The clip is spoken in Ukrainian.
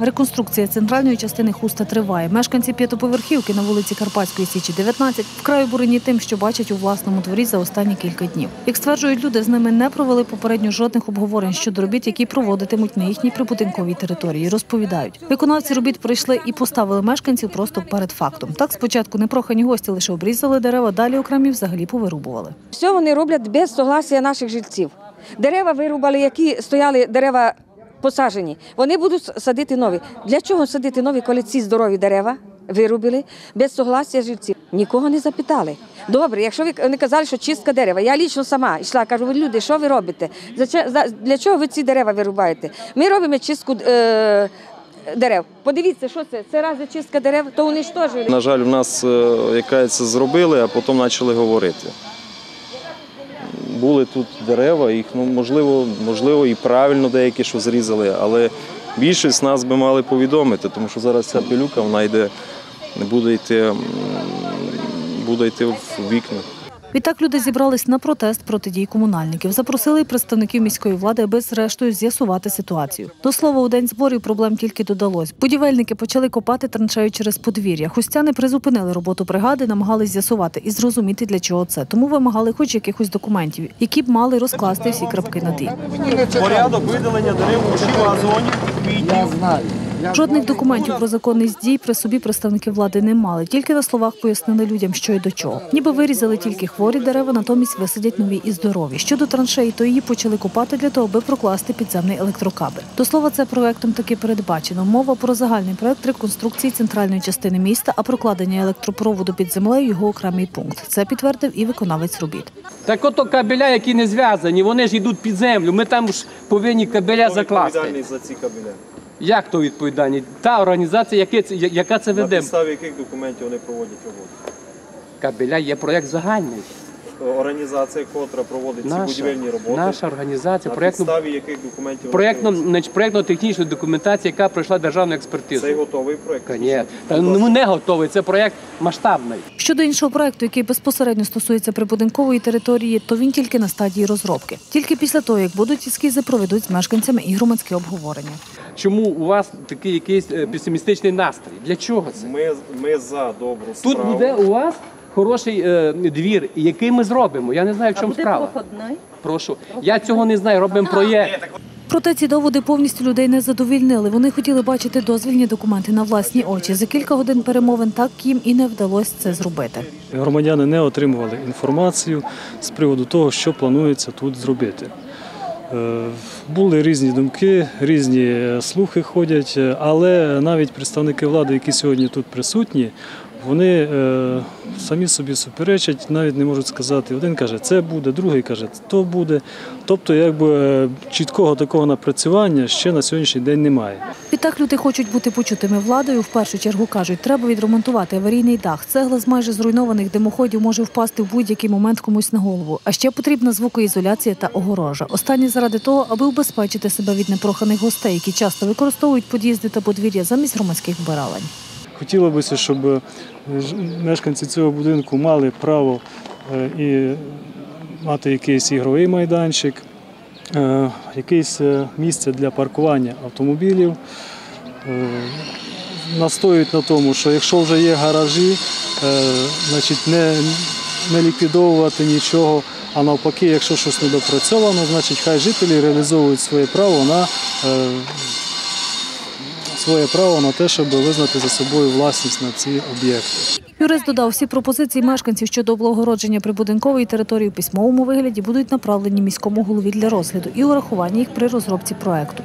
Реконструкція центральної частини хуста триває. Мешканці п'ятоповерхівки на вулиці Карпатської Січі 19 вкрай обурені тим, що бачать у власному дворі за останні кілька днів. Як стверджують люди, з ними не провели попередньо жодних обговорень щодо робіт, які проводитимуть на їхній прибудинковій території. Розповідають, виконавці робіт прийшли і поставили мешканців просто перед фактом. Так спочатку непрохані гості лише обрізали дерева, далі окремі взагалі повирубували. Все вони роблять без согласия наших жильців. Дерева вирубали, які стояли дерева посаджені. Вони будуть садити нові. Для чого садити нові, коли ці здорові дерева вирубили без согласия жильців? Нікого не запитали. Добре, якщо ви вони казали, що чистка дерева, я лічно сама йшла, кажу, люди, що ви робите? Для чого ви ці дерева вирубаєте? Ми робимо чистку. Е- Дерев. Подивіться, що це? Це раз чистка дерев, то уничтожили. На жаль, в нас е, якась зробили, а потім почали говорити. Були тут дерева, їх ну, можливо, можливо і правильно деякі що зрізали, але більшість нас би мали повідомити, тому що зараз ця пилюка вона йде, буде йти, буде йти в вікна. Відтак люди зібрались на протест проти дій комунальників. Запросили й представників міської влади, аби зрештою з'ясувати ситуацію. До слова, у день зборів проблем тільки додалось. Будівельники почали копати траншею через подвір'я. Хустяни призупинили роботу бригади, намагались з'ясувати і зрозуміти, для чого це. Тому вимагали хоч якихось документів, які б мали розкласти всі крапки над «і». Порядок видалення дерев у зоні квітів. Жодних документів про законність дій при собі представники влади не мали. Тільки на словах пояснили людям, що й до чого. Ніби вирізали тільки хворі дерева, натомість висадять нові і здорові. Щодо траншеї, то її почали копати для того, аби прокласти підземний електрокабель. До слова, це проектом таки передбачено. Мова про загальний проект реконструкції центральної частини міста, а прокладення електропроводу під землею його окремий пункт. Це підтвердив і виконавець робіт. Так ото кабеля, які не зв'язані, вони ж йдуть під землю. Ми там ж повинні кабеля закласти. За ці кабеля. Як то відповідальні? Та організація, яке це- я- яка це На веде. підставі яких документів вони проводять роботу? Кабеля є проєкт загальний. Організація, котра проводить ці будівельні роботи. наша організація, на проєктно, підставі яких документів проєктно, значить, проєктно-технічна документація, яка пройшла державну експертизу. Цей готовий проєкт? Ні, та ну не готовий. Це проєкт масштабний. Щодо іншого проекту, який безпосередньо стосується прибудинкової території, то він тільки на стадії розробки. Тільки після того, як будуть ескізи, проведуть з мешканцями і громадське обговорення. Чому у вас такий якийсь е, песимістичний настрій? Для чого це? Ми, ми за добру Тут справу. буде у вас хороший е, двір, який ми зробимо. Я не знаю, в чому справа. Прошу. Я цього не знаю. Робимо проєкт. Проте ці доводи повністю людей не задовільнили. Вони хотіли бачити дозвільні документи на власні очі. За кілька годин перемовин так їм і не вдалося це зробити. Громадяни не отримували інформацію з приводу того, що планується тут зробити. Е, Були різні думки, різні е, слухи ходять, е, але навіть представники влади, які сьогодні тут присутні, вони е, самі собі суперечать, навіть не можуть сказати. Один каже, це буде, другий каже, то буде. Тобто, якби е, чіткого такого напрацювання ще на сьогоднішній день немає. Відтак люди хочуть бути почутими владою. В першу чергу кажуть, треба відремонтувати аварійний дах. Цегла з майже зруйнованих димоходів може впасти в будь-який момент комусь на голову. А ще потрібна звукоізоляція та огорожа. Останні заради того, аби убезпечити себе від непроханих гостей, які часто використовують під'їзди та подвір'я замість громадських вбиралень. Хотілося б, щоб мешканці цього будинку мали право е, і мати якийсь ігровий майданчик, е, якесь е, місце для паркування автомобілів. Настоюють на тому, що якщо вже є гаражі, значить не, не ліквідовувати нічого, а навпаки, якщо щось недопрацьовано, значить хай жителі реалізовують своє право на своє право на те, щоб визнати за собою власність на ці об'єкти. Юрист додав, всі пропозиції мешканців щодо облагородження прибудинкової території у письмовому вигляді будуть направлені міському голові для розгляду і урахування їх при розробці проекту.